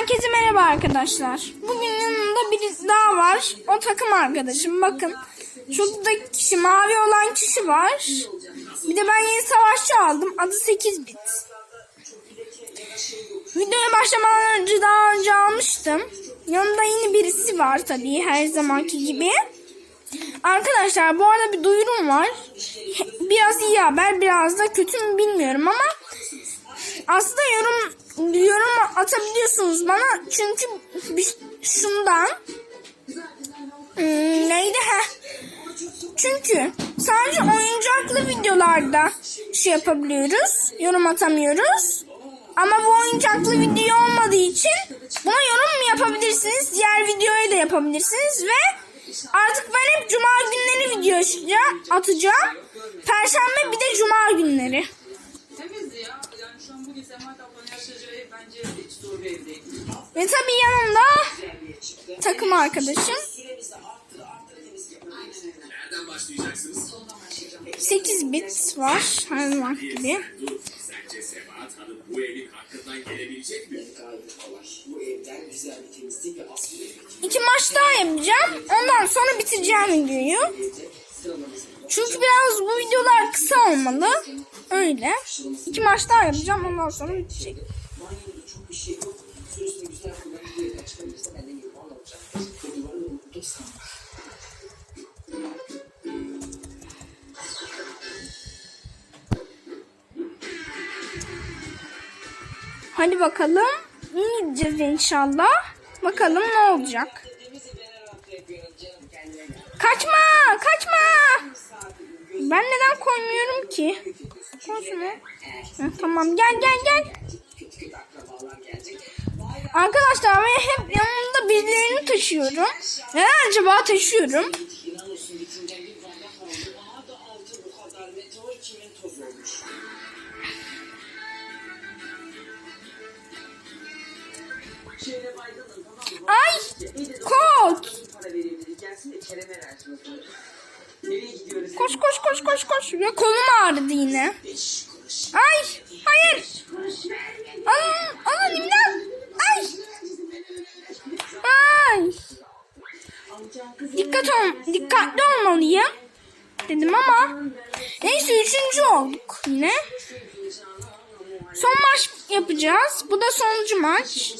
Herkese merhaba arkadaşlar. Bugün yanımda biri daha var. O takım arkadaşım. Bakın. Şurada kişi mavi olan kişi var. Bir de ben yeni savaşçı aldım. Adı 8 bit. Videoya başlamadan önce daha önce almıştım. Yanımda yeni birisi var tabii her zamanki gibi. Arkadaşlar bu arada bir duyurum var. Biraz iyi haber biraz da kötü mü bilmiyorum ama aslında yorum yorum atabiliyorsunuz bana çünkü şundan Hmm, neydi ha? Çünkü sadece oyuncaklı videolarda şey yapabiliyoruz, yorum atamıyoruz. Ama bu oyuncaklı video olmadığı için buna yorum yapabilirsiniz. Diğer videoya da yapabilirsiniz ve artık ben hep cuma günleri video atacağım. Perşembe bir de cuma günleri. Ve tabii yanımda takım arkadaşım. Nereden başlayacaksınız? 8 bit var her zaman gibi. İki maç daha yapacağım. Ondan sonra bitireceğim videoyu. Çünkü biraz bu videolar kısa olmalı. Öyle. İki maç daha yapacağım. Ondan sonra bitecek. Unutursan. Hadi bakalım. İyi gideceğiz inşallah. Bakalım ne olacak. Kaçma! Kaçma! Ben neden koymuyorum ki? Koy şunu. Heh, tamam gel gel gel. Arkadaşlar ben hep yanımda birilerini taşıyorum. Neden acaba taşıyorum? Ay! Kot! Koş koş koş koş koş. Ve kolum ağrıdı yine. Ay! Hayır! Ol, dikkatli olmalıyım. Dedim ama neyse üçüncü olduk yine. Son maç yapacağız. Bu da sonuncu maç.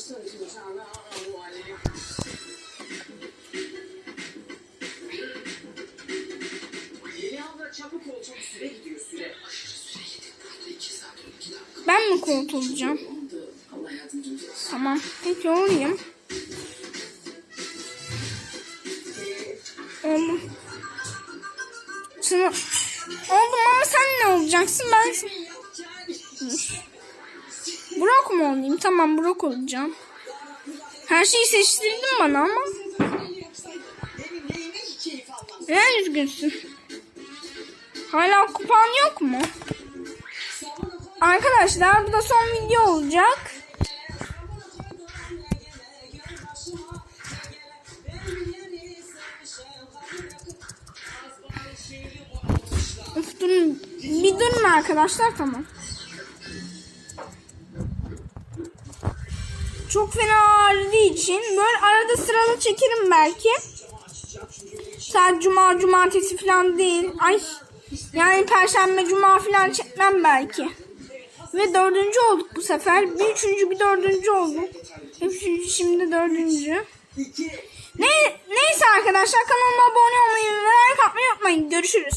Ben mi kolt olacağım? Tamam. Peki olayım. Oğlum. Sana... Oğlum ama sen ne olacaksın? Ben... Brock mu olayım? Tamam Brock olacağım. Her şeyi seçtirdin bana ama. Neden üzgünsün? Hala kupan yok mu? Arkadaşlar bu da son video olacak. Durun arkadaşlar tamam. Çok fena ağrıdığı için böyle arada sırada çekerim belki. Sadece cuma, cumartesi falan değil. Ay yani perşembe, cuma falan çekmem belki. Ve dördüncü olduk bu sefer. Bir üçüncü, bir dördüncü olduk. Üçüncü, şimdi dördüncü. Ne, neyse arkadaşlar kanalıma abone olmayı ve like atmayı unutmayın. Görüşürüz.